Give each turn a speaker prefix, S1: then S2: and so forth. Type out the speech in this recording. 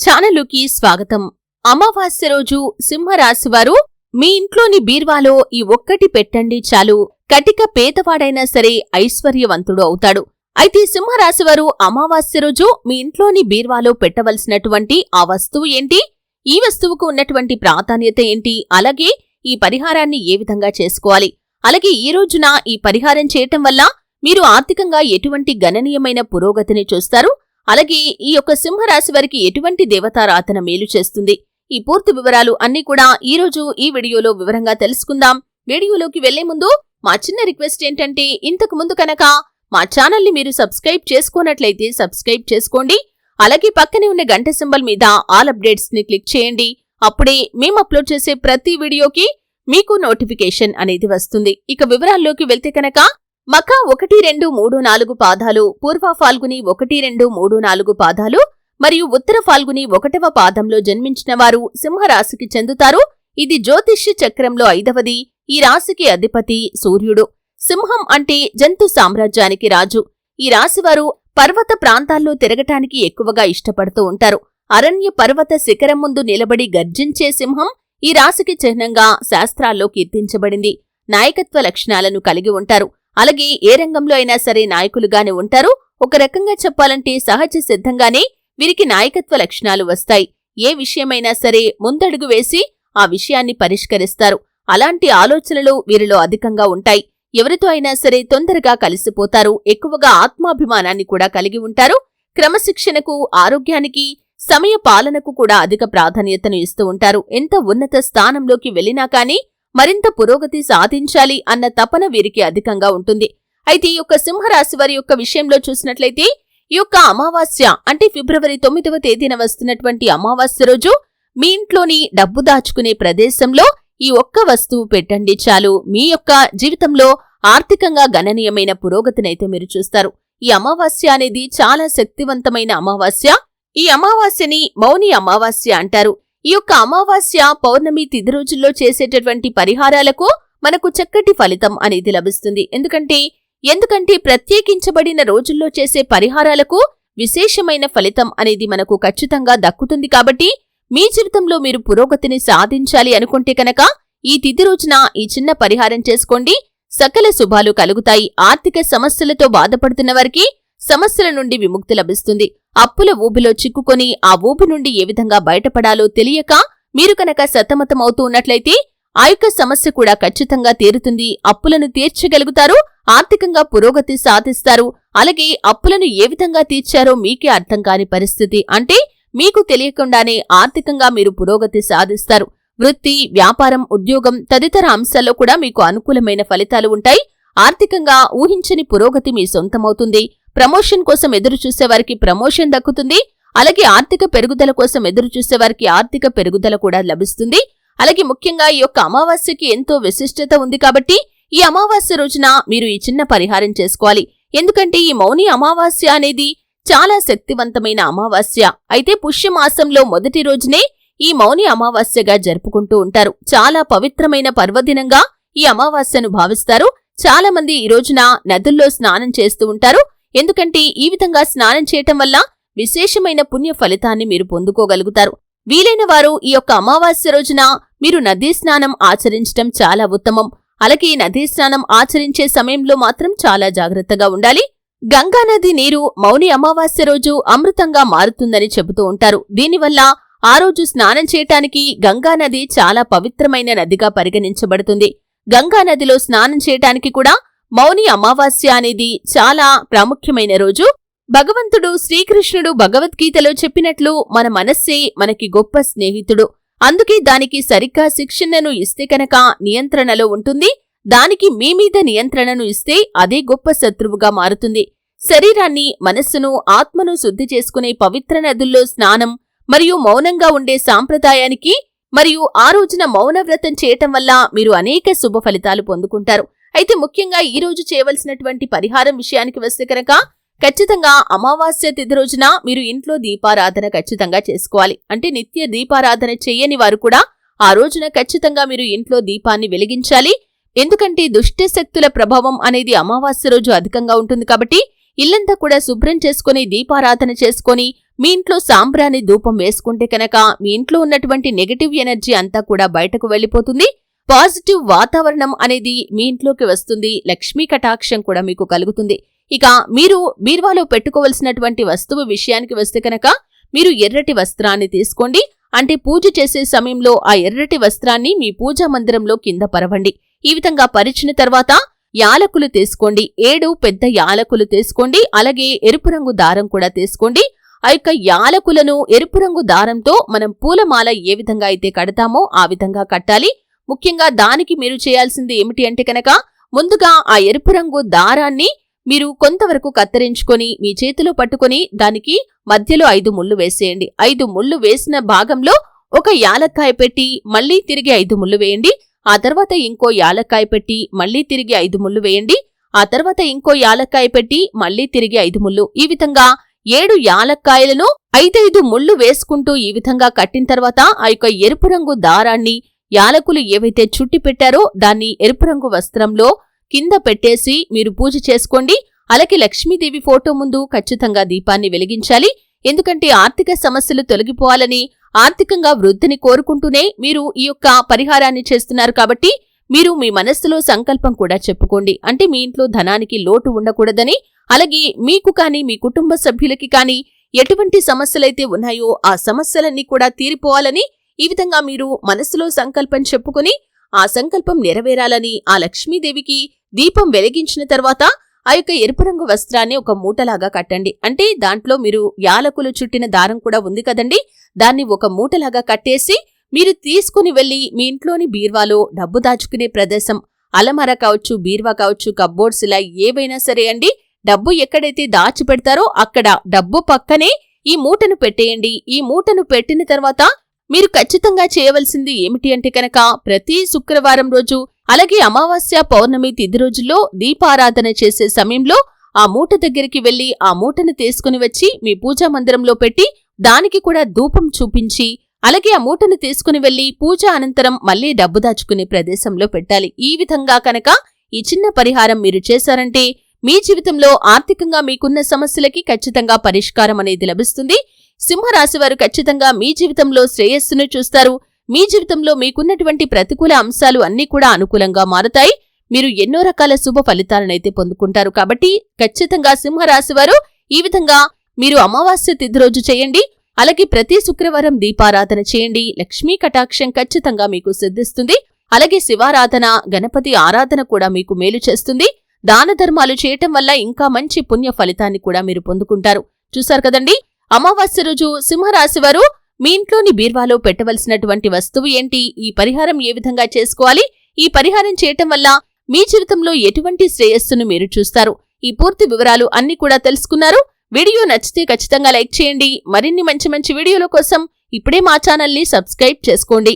S1: ఛానలుకి స్వాగతం. అమావాస్య రోజు సింహరాశివారు మీ ఇంట్లోని బీర్వాలో ఈ ఒక్కటి పెట్టండి చాలు. కటిక పేదవాడైనా సరే ఐశ్వర్యవంతుడు అవుతాడు. అయితే సింహరాశివారు అమావాస్య రోజు మీ ఇంట్లోని బీర్వాలో పెట్టవలసినటువంటి ఆ వస్తువు ఏంటి? ఈ వస్తువుకు ఉన్నటువంటి ప్రాధాన్యత ఏంటి? అలాగే ఈ పరిహారాన్ని ఏ విధంగా చేసుకోవాలి? అలాగే ఈ రోజున ఈ పరిహారం చేయటం వల్ల మీరు ఆర్థికంగా ఎటువంటి గణనీయమైన పురోగతిని చూస్తారు? అలాగే ఈ యొక్క సింహరాశి వారికి ఎటువంటి దేవతారాధన మేలు చేస్తుంది? ఈ పూర్తి వివరాలు అన్ని కూడా ఈ రోజు ఈ వీడియోలో వివరంగా తెలుసుకుందాం. వీడియోలోకి వెళ్ళే ముందు మా చిన్న రిక్వెస్ట్ ఏంటంటే ఇంతకు ముందు కనుక మా ఛానల్ని మీరు సబ్స్క్రైబ్ చేసుకోనట్లయితే సబ్స్క్రైబ్ చేసుకోండి. అలాగే పక్కనే ఉన్న గంట సింబల్ మీద ఆల్ అప్డేట్స్ని క్లిక్ చేయండి. అప్పుడే మేము అప్లోడ్ చేసే ప్రతి వీడియోకి మీకు నోటిఫికేషన్ అనేది వస్తుంది. ఇక వివరాల్లోకి వెళ్తే కనుక మకా ఒకటి రెండు మూడు నాలుగు పాదాలు పూర్వ ఫాల్గుని ఒకటి రెండు మూడు నాలుగు పాదాలు మరియు ఉత్తర ఫాల్గుని ఒకటవ పాదంలో జన్మించిన వారు సింహరాశికి చెందుతారు. ఇది జ్యోతిష్య చక్రంలో ఐదవది. ఈ రాశికి అధిపతి సూర్యుడు. సింహం అంటే జంతు సామ్రాజ్యానికి రాజు. ఈ రాశివారు పర్వత ప్రాంతాల్లో తిరగటానికి ఎక్కువగా ఇష్టపడుతూ ఉంటారు. అరణ్య పర్వత శిఖరం ముందు నిలబడి గర్జించే సింహం ఈ రాశికి చిహ్నంగా శాస్త్రాల్లో కీర్తించబడింది. నాయకత్వ లక్షణాలను కలిగి ఉంటారు. అలాగే ఏ రంగంలో అయినా సరే నాయకులుగానే ఉంటారు. ఒక రకంగా చెప్పాలంటే సహజ సిద్ధంగానే వీరికి నాయకత్వ లక్షణాలు వస్తాయి. ఏ విషయమైనా సరే ముందడుగు వేసి ఆ విషయాన్ని పరిష్కరిస్తారు. అలాంటి ఆలోచనలు వీరిలో అధికంగా ఉంటాయి. ఎవరితో అయినా సరే తొందరగా కలిసిపోతారు. ఎక్కువగా ఆత్మాభిమానాన్ని కూడా కలిగి ఉంటారు. క్రమశిక్షణకు ఆరోగ్యానికి సమయ పాలనకు కూడా అధిక ప్రాధాన్యతను ఇస్తూ ఉంటారు. ఎంత ఉన్నత స్థానంలోకి వెళ్ళినా కానీ మరింత పురోగతి సాధించాలి అన్న తపన వీరికి అధికంగా ఉంటుంది. అయితే ఈ యొక్క సింహరాశి వారి యొక్క విషయంలో చూసినట్లయితే ఈ యొక్క అమావాస్య అంటే ఫిబ్రవరి తొమ్మిదవ తేదీన వస్తున్నటువంటి అమావాస్య రోజు మీ ఇంట్లోని డబ్బు దాచుకునే ప్రదేశంలో ఈ ఒక్క వస్తువు పెట్టండి చాలు. మీ యొక్క జీవితంలో ఆర్థికంగా గణనీయమైన పురోగతినైతే మీరు చూస్తారు. ఈ అమావాస్య అనేది చాలా శక్తివంతమైన అమావాస్య. ఈ అమావాస్యని మౌని అమావాస్య అంటారు. ఈ యొక్క అమావాస్య పౌర్ణమి తిథి రోజుల్లో చేసేటటువంటి పరిహారాలకు మనకు చక్కటి ఫలితం అనేది లభిస్తుంది. ఎందుకంటే ఎందుకంటే ప్రత్యేకించబడిన రోజుల్లో చేసే పరిహారాలకు విశేషమైన ఫలితం అనేది మనకు ఖచ్చితంగా దక్కుతుంది కాబట్టి మీ జీవితంలో మీరు పురోగతిని సాధించాలి అనుకుంటే కనుక ఈ తిథి రోజున ఈ చిన్న పరిహారం చేసుకోండి. సకల శుభాలు కలుగుతాయి. ఆర్థిక సమస్యలతో బాధపడుతున్న వారికి సమస్యల నుండి విముక్తి లభిస్తుంది. అప్పుల ఊబిలో చిక్కుకొని ఆ ఊబి నుండి ఏ విధంగా బయటపడాలో తెలియక మీరు కనుక సతమతమవుతూ ఉన్నట్లయితే ఆ యొక్క సమస్య కూడా ఖచ్చితంగా తీరుతుంది. అప్పులను తీర్చగలుగుతారు ఆర్థికంగా పురోగతి సాధిస్తారు. అలాగే అప్పులను ఏ విధంగా తీర్చారో మీకే అర్థం కాని పరిస్థితి అంటే మీకు తెలియకుండానే ఆర్థికంగా మీరు పురోగతి సాధిస్తారు. వృత్తి వ్యాపారం ఉద్యోగం తదితర అంశాల్లో కూడా మీకు అనుకూలమైన ఫలితాలు ఉంటాయి. ఆర్థికంగా ఊహించని పురోగతి మీ సొంతమవుతుంది. ప్రమోషన్ కోసం ఎదురు చూసేవారికి ప్రమోషన్ దక్కుతుంది. అలాగే ఆర్థిక పెరుగుదల కోసం ఎదురు చూసేవారికి ఆర్థిక పెరుగుదల కూడా లభిస్తుంది. అలాగే ముఖ్యంగా ఈ యొక్క అమావాస్యకి ఎంతో విశిష్టత ఉంది కాబట్టి ఈ అమావాస్య రోజున మీరు ఈ చిన్న పరిహారం చేసుకోవాలి. ఎందుకంటే ఈ మౌని అమావాస్య అనేది చాలా శక్తివంతమైన అమావాస్య. అయితే పుష్యమాసంలో మొదటి రోజునే ఈ మౌని అమావాస్యగా జరుపుకుంటూ ఉంటారు. చాలా పవిత్రమైన పర్వదినంగా ఈ అమావాస్యను భావిస్తారు. చాలా మంది ఈ రోజున నదుల్లో స్నానం చేస్తూ ఉంటారు. ఎందుకంటే ఈ విధంగా స్నానం చేయటం వల్ల విశేషమైన పుణ్య ఫలితాన్ని మీరు పొందుకోగలుగుతారు. వీలైన వారు ఈ యొక్క అమావాస్య రోజున మీరు నదీ స్నానం ఆచరించటం చాలా ఉత్తమం. అలాగే నదీ స్నానం ఆచరించే సమయంలో మాత్రం చాలా జాగ్రత్తగా ఉండాలి. గంగా నది నీరు మౌని అమావాస్య రోజు అమృతంగా మారుతుందని చెబుతూ ఉంటారు. దీనివల్ల ఆ రోజు స్నానం చేయటానికి గంగానది చాలా పవిత్రమైన నదిగా పరిగణించబడుతుంది. గంగా నదిలో స్నానం చేయటానికి కూడా మౌని అమావాస్య అనేది చాలా ప్రాముఖ్యమైన రోజు. భగవంతుడు శ్రీకృష్ణుడు భగవద్గీతలో చెప్పినట్లు మన మనస్సే మనకి గొప్ప స్నేహితుడు. అందుకే దానికి సరిగ్గా శిక్షణను ఇస్తే కనుక నియంత్రణలో ఉంటుంది. దానికి మీ మీద నియంత్రణను ఇస్తే అదే గొప్ప శత్రువుగా మారుతుంది. శరీరాన్ని మనస్సును ఆత్మను శుద్ధి చేసుకునే పవిత్ర నదుల్లో స్నానం మరియు మౌనంగా ఉండే సాంప్రదాయానికి మరియు ఆ రోజున మౌన వ్రతం చేయటం వల్ల మీరు అనేక శుభ ఫలితాలు పొందుకుంటారు. అయితే ముఖ్యంగా ఈ రోజు చేయవలసినటువంటి పరిహారం విషయానికి వస్తే కనుక ఖచ్చితంగా అమావాస్య తిథి రోజున మీరు ఇంట్లో దీపారాధన ఖచ్చితంగా చేసుకోవాలి. అంటే నిత్య దీపారాధన చెయ్యని వారు కూడా ఆ రోజున ఖచ్చితంగా మీరు ఇంట్లో దీపాన్ని వెలిగించాలి. ఎందుకంటే దుష్ట శక్తుల ప్రభావం అనేది అమావాస్య రోజు అధికంగా ఉంటుంది కాబట్టి ఇల్లంతా కూడా శుభ్రం చేసుకుని దీపారాధన చేసుకొని మీ ఇంట్లో సాంబ్రాణి ధూపం వేసుకుంటే కనుక మీ ఇంట్లో ఉన్నటువంటి నెగటివ్ ఎనర్జీ అంతా కూడా బయటకు వెళ్ళిపోతుంది. పాజిటివ్ వాతావరణం అనేది మీ ఇంట్లోకి వస్తుంది. లక్ష్మీ కటాక్షం కూడా మీకు కలుగుతుంది. ఇక మీరు బీర్వాలో పెట్టుకోవలసినటువంటి వస్తువు విషయానికి వస్తే కనుక మీరు ఎర్రటి వస్త్రాన్ని తీసుకోండి. అంటే పూజ చేసే సమయంలో ఆ ఎర్రటి వస్త్రాన్ని మీ పూజా మందిరంలో కింద పరవండి. ఈ విధంగా పరిచిన తర్వాత యాలకులు తీసుకోండి. ఏడు పెద్ద యాలకులు తీసుకోండి. అలాగే ఎరుపు రంగు దారం కూడా తీసుకోండి. ఆ యొక్క యాలకులను ఎరుపు రంగు దారంతో మనం పూలమాల ఏ విధంగా అయితే కడతామో ఆ విధంగా కట్టాలి. ముఖ్యంగా దానికి మీరు చేయాల్సింది ఏమిటి అంటే కనుక ముందుగా ఆ ఎరుపు రంగు దారాన్ని మీరు కొంతవరకు కత్తిరించుకొని మీ చేతిలో పట్టుకొని దానికి మధ్యలో ఐదు ముళ్ళు వేసేయండి. ఐదు ముళ్ళు వేసిన భాగంలో ఒక యాలక్కాయ పెట్టి మళ్ళీ తిరిగి ఐదు ముళ్ళు వేయండి. ఆ తర్వాత ఇంకో యాలక్కాయ పెట్టి మళ్ళీ తిరిగి ఐదు ముళ్ళు వేయండి. ఆ తర్వాత ఇంకో యాలక్కాయ పెట్టి మళ్ళీ తిరిగి ఐదు ముళ్ళు. ఈ విధంగా ఏడు యాలక్కాయలను ఐదైదు ముళ్ళు వేసుకుంటూ ఈ విధంగా కట్టిన తర్వాత ఆ యొక్క ఎరుపు రంగు దారాన్ని యాలకులు ఏవైతే చుట్టి పెట్టారో దాన్ని ఎరుపు రంగు వస్త్రంలో కింద పెట్టేసి మీరు పూజ చేసుకోండి. అలాగే లక్ష్మీదేవి ఫోటో ముందు ఖచ్చితంగా దీపాన్ని వెలిగించాలి. ఎందుకంటే ఆర్థిక సమస్యలు తొలగిపోవాలని ఆర్థికంగా వృద్ధిని కోరుకుంటూనే మీరు ఈ యొక్క పరిహారాన్ని చేస్తున్నారు కాబట్టి మీరు మీ మనస్సులో సంకల్పం కూడా చెప్పుకోండి. అంటే మీ ఇంట్లో ధనానికి లోటు ఉండకూడదని అలాగే మీకు కానీ మీ కుటుంబ సభ్యులకి కానీ ఎటువంటి సమస్యలైతే ఉన్నాయో ఆ సమస్యలన్నీ కూడా తీరిపోవాలని ఈ విధంగా మీరు మనస్సులో సంకల్పం చెప్పుకుని ఆ సంకల్పం నెరవేరాలని ఆ లక్ష్మీదేవికి దీపం వెలిగించిన తర్వాత ఆ యొక్క ఎరుపు రంగు వస్త్రాన్ని ఒక మూటలాగా కట్టండి. అంటే దాంట్లో మీరు యాలకులు చుట్టిన దారం కూడా ఉంది కదండి. దాన్ని ఒక మూటలాగా కట్టేసి మీరు తీసుకుని వెళ్ళి మీ ఇంట్లోని బీర్వాలో డబ్బు దాచుకునే ప్రదేశం అలమర కావచ్చు బీర్వా కావచ్చు కబ్బోర్డ్స్ ఇలా ఏవైనా సరే అండి డబ్బు ఎక్కడైతే దాచి పెడతారో అక్కడ డబ్బు పక్కనే ఈ మూటను పెట్టేయండి. ఈ మూటను పెట్టిన తర్వాత మీరు ఖచ్చితంగా చేయవలసింది ఏమిటి అంటే కనుక ప్రతి శుక్రవారం రోజు అలాగే అమావాస్య పౌర్ణమి తిథి రోజుల్లో దీపారాధన చేసే సమయంలో ఆ మూట దగ్గరికి వెళ్ళి ఆ మూటను తీసుకుని వచ్చి మీ పూజా మందిరంలో పెట్టి దానికి కూడా ధూపం చూపించి అలాగే ఆ మూటను తీసుకుని వెళ్ళి పూజ అనంతరం మళ్ళీ డబ్బు దాచుకునే ప్రదేశంలో పెట్టాలి. ఈ విధంగా కనుక ఈ చిన్న పరిహారం మీరు చేశారంటే మీ జీవితంలో ఆర్థికంగా మీకున్న సమస్యలకి ఖచ్చితంగా పరిష్కారం అనేది లభిస్తుంది. సింహరాశివారు ఖచ్చితంగా మీ జీవితంలో శ్రేయస్సును చూస్తారు. మీ జీవితంలో మీకున్నటువంటి ప్రతికూల అంశాలు అన్నీ కూడా అనుకూలంగా మారుతాయి. మీరు ఎన్నో రకాల శుభ ఫలితాలనైతే పొందుకుంటారు. కాబట్టి ఖచ్చితంగా సింహరాశివారు ఈ విధంగా మీరు అమావాస్య తిథి రోజు చేయండి. అలాగే ప్రతి శుక్రవారం దీపారాధన చేయండి. లక్ష్మీ కటాక్షం ఖచ్చితంగా మీకు సిద్ధిస్తుంది. అలాగే శివారాధన గణపతి ఆరాధన కూడా మీకు మేలు చేస్తుంది. దాన ధర్మాలు చేయటం వల్ల ఇంకా మంచి పుణ్య ఫలితాన్ని కూడా మీరు పొందుకుంటారు. చూశారు కదండి? అమావాస్య రోజు సింహరాశి వారు మీ ఇంట్లోని బీర్వాలో పెట్టవలసినటువంటి వస్తువు ఏంటి? ఈ పరిహారం ఏ విధంగా చేసుకోవాలి? ఈ పరిహారం చేయటం వల్ల మీ జీవితంలో ఎటువంటి శ్రేయస్సును మీరు చూస్తారు? ఈ పూర్తి వివరాలు అన్ని కూడా తెలుసుకున్నారు. వీడియో నచ్చితే ఖచ్చితంగా లైక్ చేయండి. మరిన్ని మంచి మంచి వీడియోల కోసం ఇప్పుడే మా ఛానల్ని సబ్స్క్రైబ్ చేసుకోండి.